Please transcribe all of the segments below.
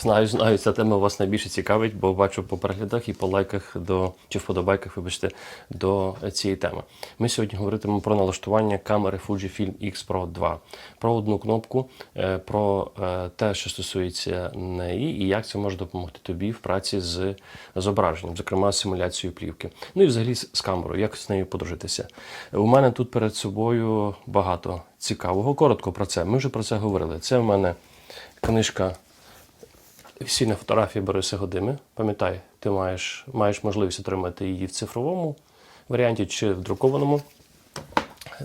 Знаю, знаю, ця тема вас найбільше цікавить, бо бачу по переглядах і по лайках до чи вподобайках, вибачте, до цієї теми. Ми сьогодні говоритимемо про налаштування камери Fujifilm X Pro 2, про одну кнопку, е, про е, те, що стосується неї, і як це може допомогти тобі в праці з зображенням, зокрема симуляцією плівки. Ну і взагалі з камерою, як з нею подружитися. У мене тут перед собою багато цікавого. Коротко про це. Ми вже про це говорили. Це в мене книжка. Весільна фотографія Бориса Годими. Пам'ятай, ти маєш, маєш можливість отримати її в цифровому варіанті чи в друкованому.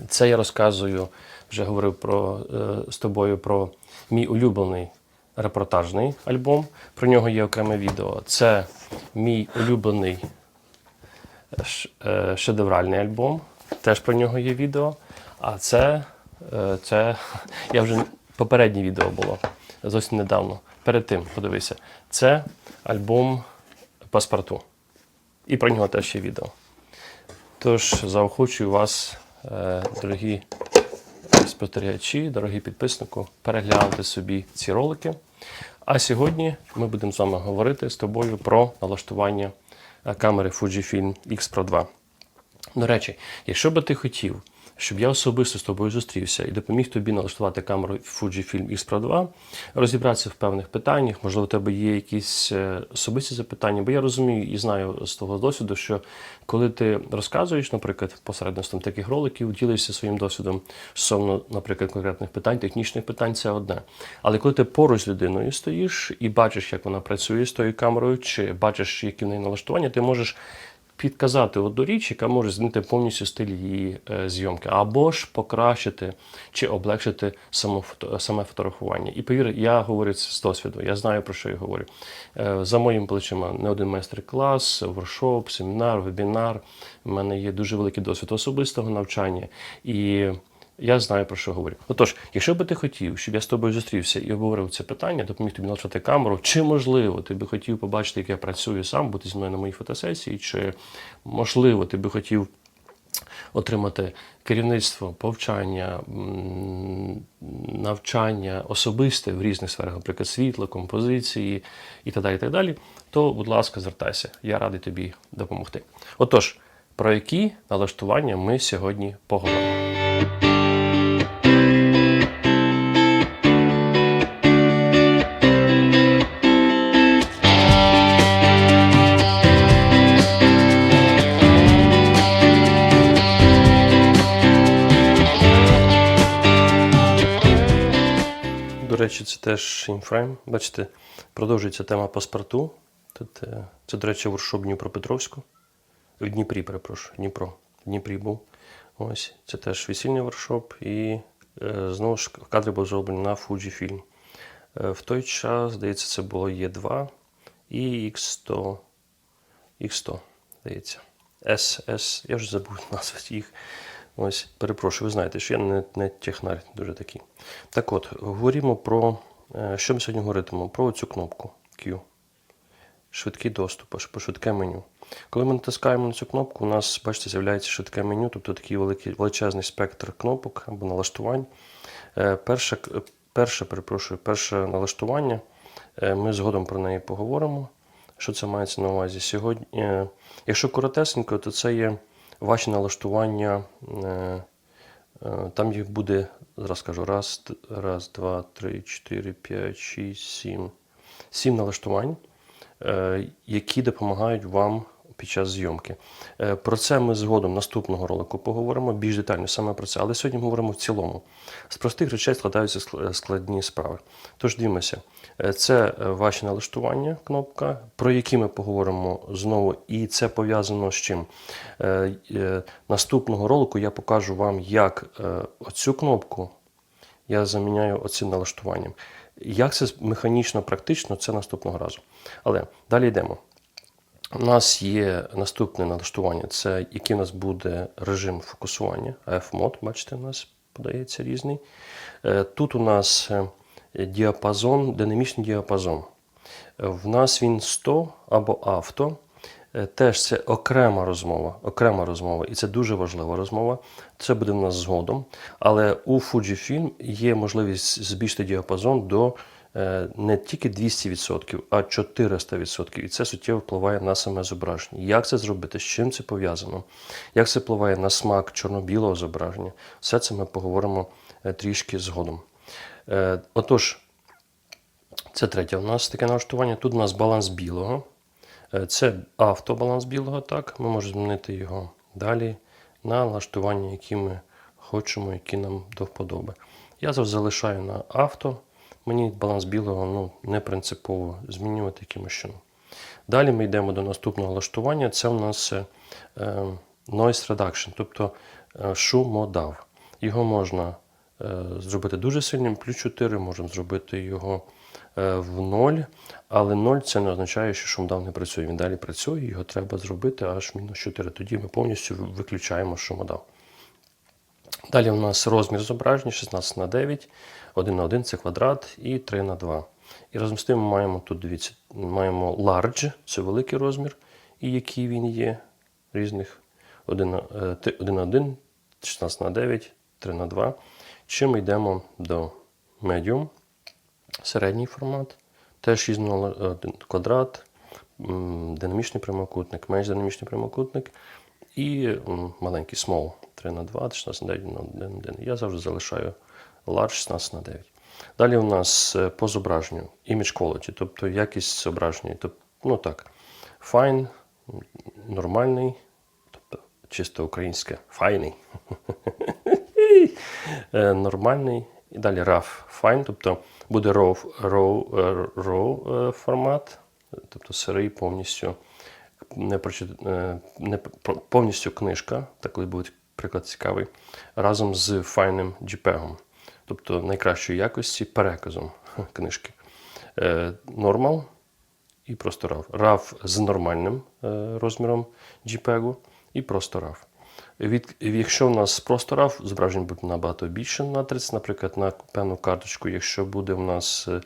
Це я розказую, вже говорив про, е, з тобою про мій улюблений репортажний альбом. Про нього є окреме відео. Це мій улюблений е, шедевральний альбом. Теж про нього є відео. А це, е, це я вже попереднє відео було зовсім недавно. Перед тим, подивися, це альбом паспорту. І про нього теж є відео. Тож заохочую вас, е, дорогі спостерігачі, дорогі підписнику, переглянути собі ці ролики. А сьогодні ми будемо з вами говорити з тобою про налаштування е, камери Fujifilm X Pro 2. До речі, якщо би ти хотів, щоб я особисто з тобою зустрівся і допоміг тобі налаштувати камеру Fujifilm X Pro 2, розібратися в певних питаннях, можливо, у тебе є якісь е, особисті запитання, бо я розумію і знаю з того досвіду, що коли ти розказуєш, наприклад, посередництвом таких роликів, ділишся своїм досвідом стосовно, наприклад, конкретних питань, технічних питань, це одне. Але коли ти поруч з людиною стоїш і бачиш, як вона працює з тою камерою, чи бачиш, які в неї налаштування, ти можеш підказати одну річ, яка може змінити повністю стиль її е, зйомки, або ж покращити чи облегшити саме фотографування. І повір, я говорю це з досвіду, я знаю про що я говорю. Е, За моїм плечима не один майстер-клас, воршоп, семінар, вебінар. У мене є дуже великий досвід особистого навчання. І я знаю про що говорю. Отож, якщо би ти хотів, щоб я з тобою зустрівся і обговорив це питання, допоміг тобі налаштувати камеру, чи можливо ти би хотів побачити, як я працюю сам, бути зі мною на моїй фотосесії, чи можливо ти би хотів отримати керівництво, повчання, навчання особисте в різних сферах, наприклад, світла, композиції і так далі, і так далі, то, будь ласка, звертайся. Я радий тобі допомогти. Отож, про які налаштування ми сьогодні поговоримо. Речі, це теж інфрейм. Бачите, продовжується тема паспорту. Тут, е, це, до речі, воршоп Дніпропетровську. В Дніпрі, перепрошую, Дніпро. В Дніпрі був. Ось, це теж весільний воркшоп. І е, знову ж кадри були зроблені на Fujifilm. Е, в той час, здається, це було Е2 і X100. X100, здається. SS, я вже забув назвати їх. Ось, перепрошую, ви знаєте, що я не, не технар дуже такий. Так от, говоримо про. е, Що ми сьогодні говоритимемо? Про цю кнопку Q. Швидкий доступ, по швидке меню. Коли ми натискаємо на цю кнопку, у нас, бачите, з'являється швидке меню, тобто такий великий величезний спектр кнопок або налаштувань. Е, Перше, перше, перепрошую, перше налаштування. е, Ми згодом про неї поговоримо. Що це мається на увазі? Сьогодні, якщо коротесенько, то це є ваші налаштування. е, е, Там їх буде, зараз скажу, раз, раз, два, три, чотири, п'ять, шість, сім. Сім налаштувань, е, які допомагають вам під час зйомки. Е, Про це ми згодом наступного ролику поговоримо більш детально саме про це. Але сьогодні ми говоримо в цілому. З простих речей складаються складні справи. Тож дивимося, Е, це е, ваші налаштування, кнопка, про які ми поговоримо знову, і це пов'язано з чим. Е, е, Наступного ролику я покажу вам, як е, оцю кнопку я заміняю оцим налаштуванням. Як це механічно, практично, це наступного разу. Але далі йдемо. У нас є наступне налаштування, це який у нас буде режим фокусування, F-мод, бачите, у нас подається різний. Е, Тут у нас е, діапазон, динамічний діапазон. В нас він 100 або авто. Е, Теж це окрема розмова, окрема розмова, і це дуже важлива розмова. Це буде в нас згодом. Але у Fujifilm є можливість збільшити діапазон до не тільки 200%, а 400%. І це суттєво впливає на саме зображення. Як це зробити? З чим це пов'язано? Як це впливає на смак чорно-білого зображення? Все це ми поговоримо е, трішки згодом. Е, Отож, це третє у нас таке налаштування. Тут у нас баланс білого. Е, Це автобаланс білого, так. Ми можемо змінити його далі на налаштування, які ми хочемо, які нам до вподоби. Я залишаю на авто. Мені баланс білого ну, не принципово змінювати якимось чином. Далі ми йдемо до наступного налаштування. Це у нас е, е, noise reduction, тобто е, шумодав. Його можна зробити дуже сильним, плюс 4, можемо зробити його в 0, але 0 це не означає, що шумодав не працює. Він далі працює, його треба зробити аж мінус 4. Тоді ми повністю виключаємо шумодав. Далі у нас розмір зображення 16 на 9, 1 на 1 це квадрат і 3 на 2. І разом з тим ми маємо тут, дивіться, маємо large, це великий розмір, і який він є різних 1 на, е, ти- 1 на 1, 16 на 9, 3 на 2. Чи ми йдемо до medium, середній формат, теж 6 на 1 квадрат, динамічний прямокутник, менш динамічний прямокутник і маленький small 3 на 2, 16 на 9 на 1, 1. Я завжди залишаю large 16 на 9. Далі у нас е, по зображенню. Image quality, тобто якість зображення. Тобто, ну так, fine, нормальний, тобто чисто українське, файний. Е, нормальний. І далі RAW. Fine, тобто буде RAW, RAW, е, RAW формат, тобто сирий повністю. Не, не повністю книжка, так буде приклад цікавий, разом з файним JPEG, тобто найкращої якості переказом книжки. Е, Normal і просто RAW. RAW з нормальним е, розміром JPEG і просто RAW. Від, якщо у нас просто RAW, зображення буде набагато більше на 30, наприклад, на певну карточку. Якщо буде у нас е,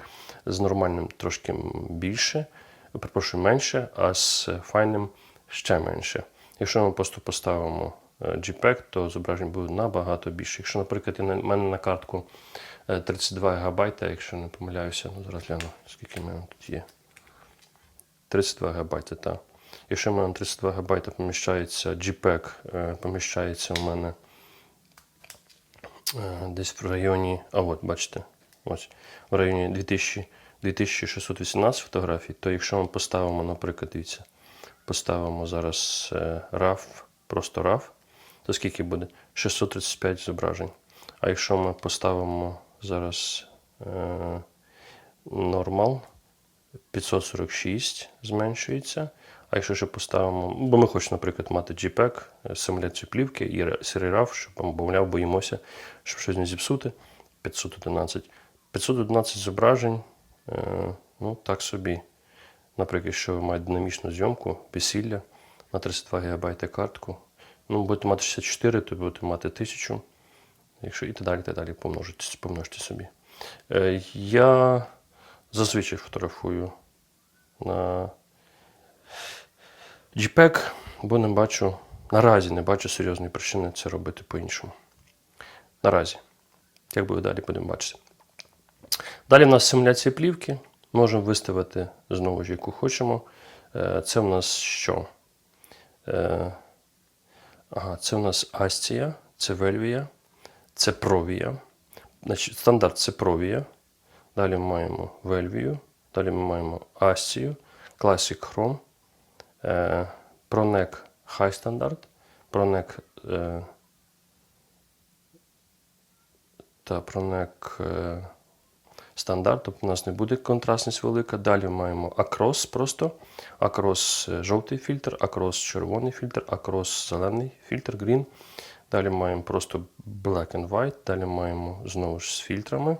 з нормальним трошки більше, перепрошую, менше, а з файним ще менше. Якщо ми просто поставимо JPEG, то зображення буде набагато більше. Якщо, наприклад, у мене на картку е, 32 ГБ, якщо не помиляюся, ну зараз гляну, скільки в мене тут є. 32 ГБ, так. Якщо в мене 32 ГБ поміщається JPEG, е, поміщається у мене е, десь в районі, а от, бачите, ось, в районі 2000, 2618 фотографій, то якщо ми поставимо, наприклад, дивіться, поставимо зараз е, RAW, просто RAW, то скільки буде? 635 зображень. А якщо ми поставимо зараз е, нормал, 546 зменшується. А якщо ще поставимо, бо ми хочемо, наприклад, мати JPEG, е, симуляцію плівки і ре- RAW, щоб, мовляв, боїмося, щоб щось не зіпсути. 511. 511 зображень, е, ну так собі. Наприклад, якщо ви маєте динамічну зйомку, весілля на 32 ГБ картку, ну, будете мати 64, то будете мати 1000. Якщо і так далі, так далі помножте собі. Е, я зазвичай фотографую на JPEG, бо не бачу, наразі не бачу серйозної причини це робити по-іншому. Наразі. Як буде далі, будемо бачити. Далі в нас симуляція плівки. Можемо виставити знову ж, яку хочемо. Е, Це в нас що? Ага, це в нас Астія, це Вельвія, це Провія. Значить, стандарт це Провія. Далі ми маємо Вельвію, далі ми маємо Астію, Classic Chrome, е, Pronec High Standard, Pronec та Pronec е, стандарт, тобто у нас не буде контрастність велика. Далі маємо Across просто, Across е, жовтий фільтр, Across червоний фільтр, Across зелений фільтр, Green. Далі маємо просто Black and White, далі маємо знову ж з фільтрами,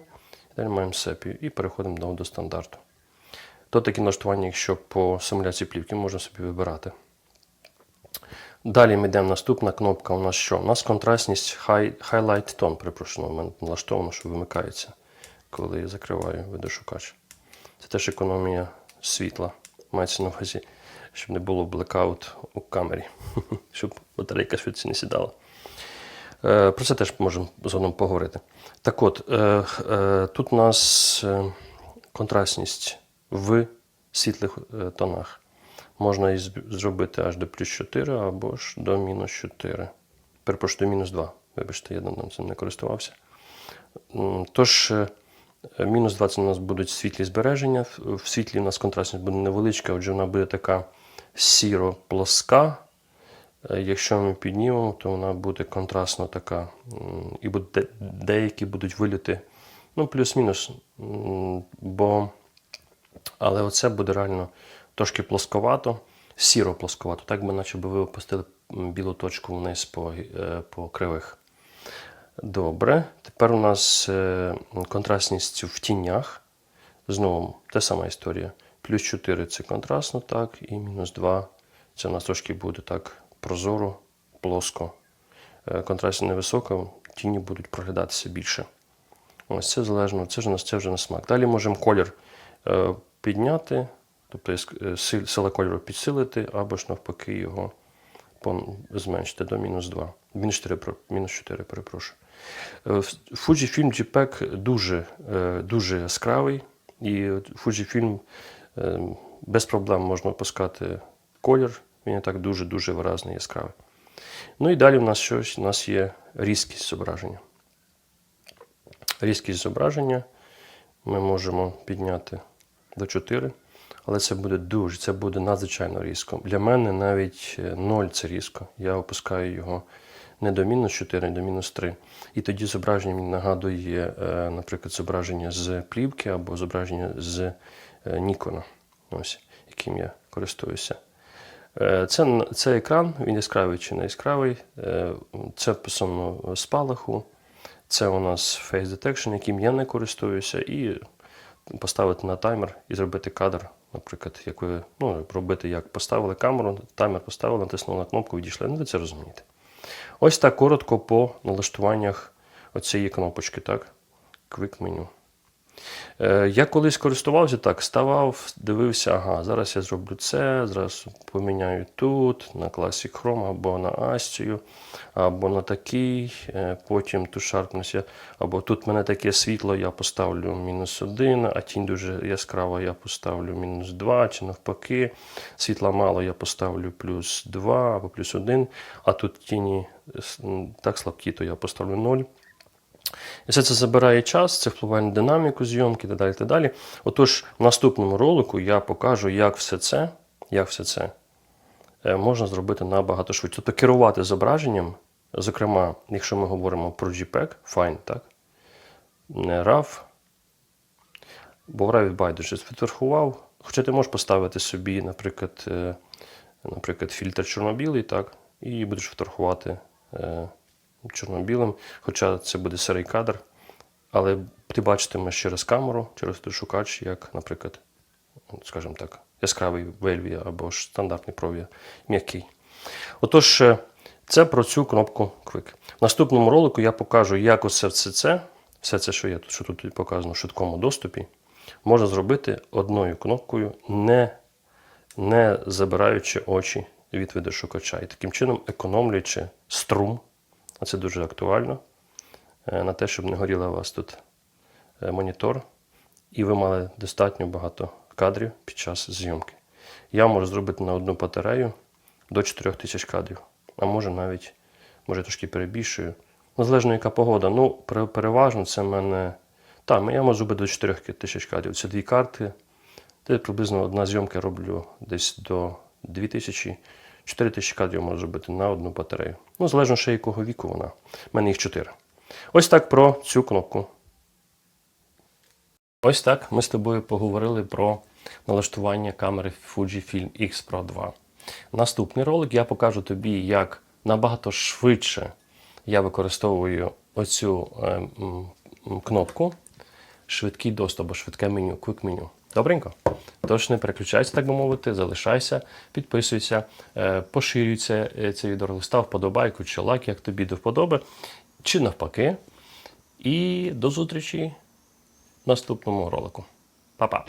далі маємо Sepia і переходимо до стандарту. То такі налаштування, якщо по симуляції плівки можна собі вибирати. Далі ми йдемо наступна кнопка. У нас що? У нас контрастність high, Highlight Tone, перепрошую, у мене налаштовано, що вимикається, коли я закриваю видошукач. Це теж економія світла. Мається на увазі, щоб не було блекаут у камері, щоб батарейка швидше не сідала. Е, Про це теж можемо згодом поговорити. Так от, е, е, тут у нас контрастність в світлих тонах. Можна зб- зробити аж до плюс 4 або ж до мінус 4. Перепрошую, до мінус 2. Вибачте, я давно цим не користувався. Тож, мінус 2 це у нас будуть світлі збереження. В- світлі у нас контрастність буде невеличка, отже, вона буде така сіро-плоска. Е, Якщо ми піднімемо, то вона буде контрастно така. І буде, деякі будуть виліти, ну, плюс-мінус. Бо, але оце буде реально трошки плосковато, сіро-плосковато, так би наче би ви опустили білу точку вниз по, е, по кривих. Добре. Тепер у нас е, контрастність в тінях. Знову та сама історія. Плюс 4 це контрастно, так, і мінус 2 це у нас трошки буде так прозоро, плоско. Е, Контрастність невисока, тіні будуть проглядатися більше. Ось це залежно, це вже, це вже на смак. Далі можемо колір е, підняти, тобто сила кольору підсилити, або ж навпаки його зменшити до мінус 2. Мінус 4, мінус 4 перепрошую. Е, в- Fujifilm дуже, е, дуже яскравий, і Fujifilm е, без проблем можна опускати колір, він і так дуже-дуже виразний яскравий. Ну і далі в нас щось, у нас є різкість зображення. Різкість зображення ми можемо підняти до 4, але це буде дуже, це буде надзвичайно різко. Для мене навіть 0 це різко. Я опускаю його не до мінус 4, а до мінус 3. І тоді зображення мені нагадує, е, наприклад, зображення з плівки або зображення з е, Нікона, ось, яким я користуюся. Е, Це, це екран, він яскравий чи не яскравий. Це стосовно спалаху. Це у нас Face Detection, яким я не користуюся, і поставити на таймер і зробити кадр. Наприклад, як ви ну, робити, як поставили камеру, таймер поставили, натиснули на кнопку, відійшли. Ну, ви це розумієте. Ось так коротко по налаштуваннях оцієї кнопочки, так? Quick Menu. Е, Я колись користувався так, ставав, дивився, ага, зараз я зроблю це, зараз поміняю тут, на Classic Chrome або на Astio, або на такий, е, потім ту sharpness, я- або тут в мене таке світло, я поставлю мінус 1, а тінь дуже яскрава, я поставлю мінус 2, чи навпаки, світла мало, я поставлю плюс 2 або плюс 1, а тут тіні е, так слабкі, то я поставлю 0. І все це забирає час, це впливає на динаміку зйомки і так далі. так далі. Отож, в наступному ролику я покажу, як все це, як все це е, можна зробити набагато швидше. Тобто керувати зображенням, зокрема, якщо ми говоримо про JPEG, Fine, так? Не RAW, бо в RAW байдуже відфотографував. Хоча ти можеш поставити собі, наприклад, е, наприклад, фільтр чорно-білий, так, і будеш фотографувати е, чорно-білим, хоча це буде сирий кадр, але ти бачитимеш через камеру, через шукач, як, наприклад, скажімо так, яскравий вельві або ж стандартний провія м'який. Отож, е, це про цю кнопку Quick. В наступному ролику я покажу, як усе все це, все це, що тут, що тут показано в швидкому доступі, можна зробити одною кнопкою, не, не забираючи очі від видошукача. І таким чином економлюючи струм, це дуже актуально, е, на те, щоб не горіла у вас тут е, монітор, і ви мали достатньо багато кадрів під час зйомки. Я можу зробити на одну батарею до 4000 кадрів, а може навіть, може трошки перебільшую. Ну, залежно яка погода. Ну, переважно це в мене. Так, я можу зробити до 4000 кадрів. Це дві карти. Це приблизно одна зйомка роблю десь до 2000. 4000 кадрів можу зробити на одну батарею. Ну, залежно ще якого віку вона. У мене їх 4. Ось так про цю кнопку. Ось так ми з тобою поговорили про налаштування камери Fujifilm X Pro 2. Наступний ролик я покажу тобі, як набагато швидше я використовую оцю е, м, кнопку швидкий доступ або швидке меню, Quick меню. Добренько? Тож не переключайся, так би мовити, залишайся, підписуйся, поширюйся поширюй це, е, відео, став вподобайку чи лайк, як тобі до вподоби, чи навпаки. І до зустрічі в наступному ролику. Па-па!